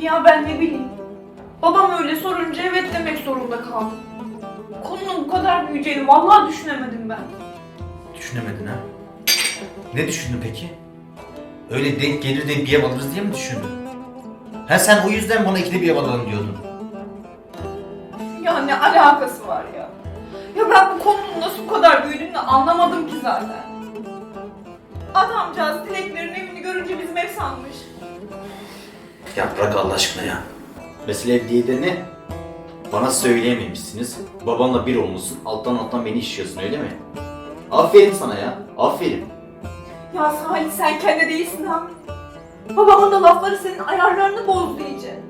Ya ben ne bileyim. Babam öyle sorunca evet demek zorunda kaldım. Konunun bu kadar büyüyeceğini vallahi düşünemedim ben. Düşünemedin ha? Ne düşündün peki? Öyle denk gelir de bir ev alırız diye mi düşündün? Ha sen o yüzden bana ikili bir ev alalım diyordun. Ya ne alakası var ya? Ya ben bu konunun nasıl bu kadar büyüdüğünü anlamadım ki zaten. Adamcağız Dileklerin evini görünce bizim ev sanmış. Ya bırak Allah aşkına ya. Mesele ev değil de ne? Bana söyleyememişsiniz. Babamla bir olmuşsun. Alttan alttan beni işiyorsun öyle mi? Aferin sana ya. Aferin. Ya Salih sen kendi değilsin ha. Babamın da lafları senin ayarlarını bozdu iyice.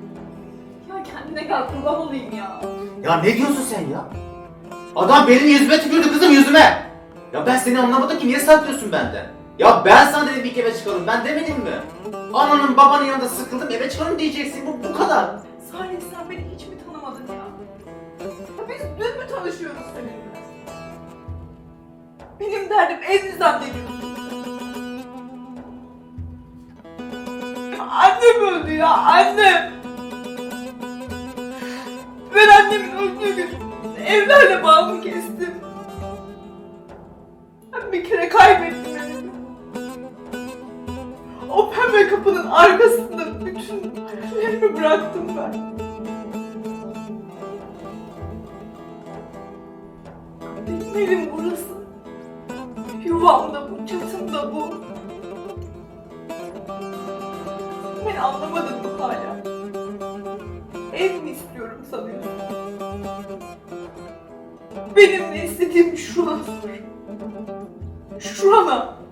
Ya kendine gel kurban olayım ya. Ya ne diyorsun sen ya? Adam benim yüzüme tükürdü kızım yüzüme. Ya ben seni anlamadım ki niye saklıyorsun benden? Ya ben sana dedim bir eve çıkalım ben demedim mi? Ananın babanın yanında sıkıldım eve çıkalım diyeceksin bu, bu kadar. Salih sen beni hiç mi tanımadın ya? ya biz dün mü tanışıyoruz seninle? Benim derdim evimizden geliyorsun. Ya Annem öldü ya annem. Ben annemin öldüğü gün evlerle bağımı kestim. Ben bir kere kaybettim. O pembe kapının arkasında bütün hayallerimi bıraktım ben. Benim evim burası. Yuvam da bu, çatım da bu. Ben anlamadım mı hala? Ev mi istiyorum sanıyorsun? Benim ne istediğim şurası. Şurana.